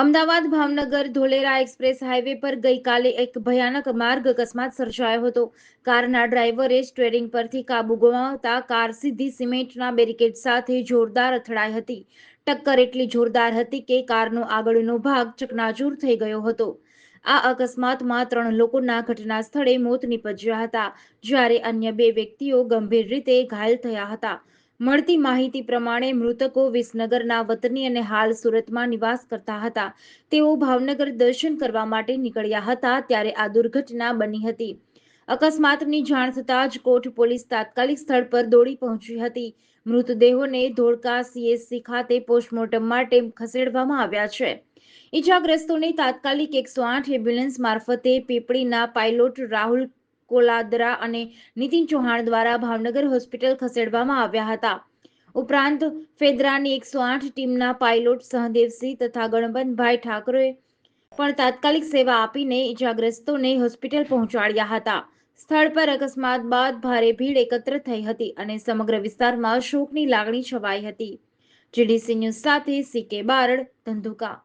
Ahmedabad Bhavnagar Dholera express highway પર ગઈકાલે એક ભયાનક માર્ગ અકસ્માત સર્જાયો હતો. કારના ડ્રાઈવરે સ્ટેરિંગ પરથી કાબુ ગુમાવતા કાર સીધી સિમેન્ટના બેરિકેડ સાથે જોરદાર અથડાઈ હતી. ટક્કર એટલી જોરદાર હતી કે કારનો આગળનો ભાગ ચકનાચૂર થઈ ગયો હતો. આ અકસ્માતમાં ત્રણ લોકોના ઘટના સ્થળે મોત નીપજ્યા હતા, જ્યારે અન્ય બે વ્યક્તિઓ ગંભીર રીતે ઘાયલ થયા હતા. મળતી માહિતી પ્રમાણે મૃતકો વિસનગરના વતની અને હાલ સુરતમાં નિવાસ કરતા હતા. તેઓ ભાવનગર દર્શન કરવા માટે નીકળ્યા હતા ત્યારે આ દુર્ઘટના બની હતી. અકસ્માતની જાણ થતાં જ કોટ પોલીસ તાત્કાલિક સ્થળ પર દોડી પહોંચી હતી. મૃતદેહોને ધોળકા સીએસસી ખાતે પોસ્ટમોર્ટમ માટે ખસેડવામાં આવ્યા છે. ઈજાગ્રસ્તોને તાત્કાલિક એકસો આઠ એમ્બ્યુલન્સ મારફતે પીપળીના પાયલોટ રાહુલ કોલાદરા અને નીતિન ચૌહાણ દ્વારા ભાવનગર હોસ્પિટલ ખસેડવામાં આવ્યા હતા. ઉપરાંત ફેદરાની એકસો આઠ ટીમના પાયલોટ સહદેવસિંહ તથા ગણપતભાઈ ઠાકરે પણ તાત્કાલિક સેવા આપીને ઇજાગ્રસ્તોને હોસ્પિટલ પહોંચાડ્યા હતા. સ્થળ પર અકસ્માત બાદ ભારે ભીડ એકત્ર થઈ હતી અને સમગ્ર વિસ્તારમાં શોકની લાગણી છવાઈ હતી. જીડીસી ન્યૂઝ સાથે સીકે બારડ, ધંધુકા.